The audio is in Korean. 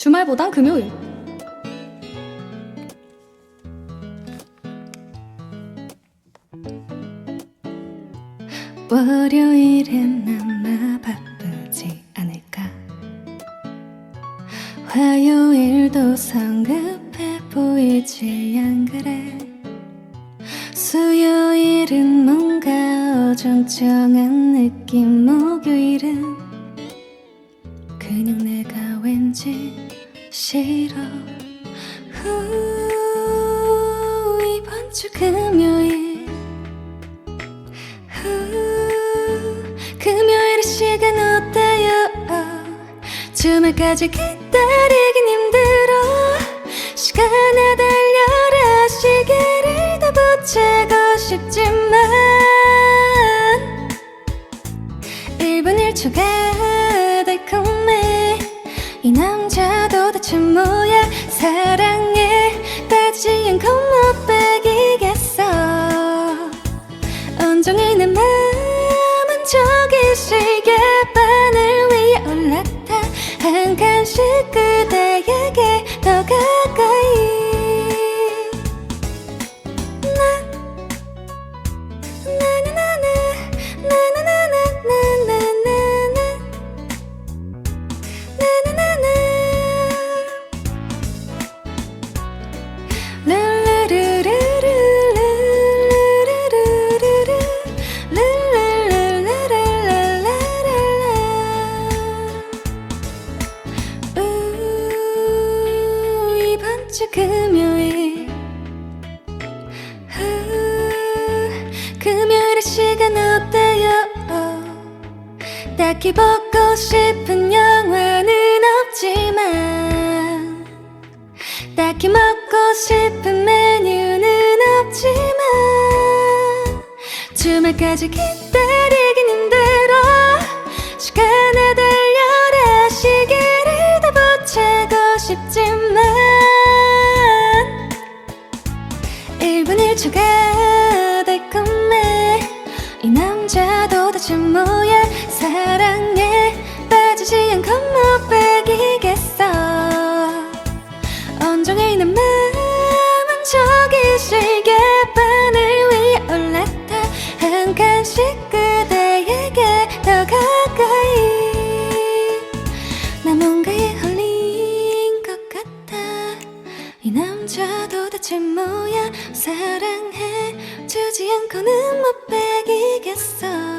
주말보단 금요일. 월요일은 아마 바쁘지 않을까 화요일도 성급해 보이지 안 그래 수요일은 뭔가 어정쩡한 느낌 목요일은 왠지 싫어. 후, 이번 주 금요일. 후, 금요일 시간 어때요? 주말까지 기다리긴 힘들어. 시간에 달려라. 시계를 더 붙이고 싶지만. 1분 1초가 시계 바늘 위에 올랐다 한 칸씩 그 주 금요일 후, 금요일 시간 어때요? 딱히 보고 싶은 영화는 없지만 딱히 먹고 싶은 메뉴는 없지만 주말까지 기다리 1분 1초가 달콤해. 이 남자 도대체 뭐야 사랑에 빠지지 않고 못 빼기겠어. 온종일 내 마음은 저기 시계 바늘 위에 올랐다 한 칸씩 그대에게 더 가까이. 나 뭔가에 홀린 것 같아. 이 남자 도대체 뭐야 사랑해 주지 않고는 못 빼기겠어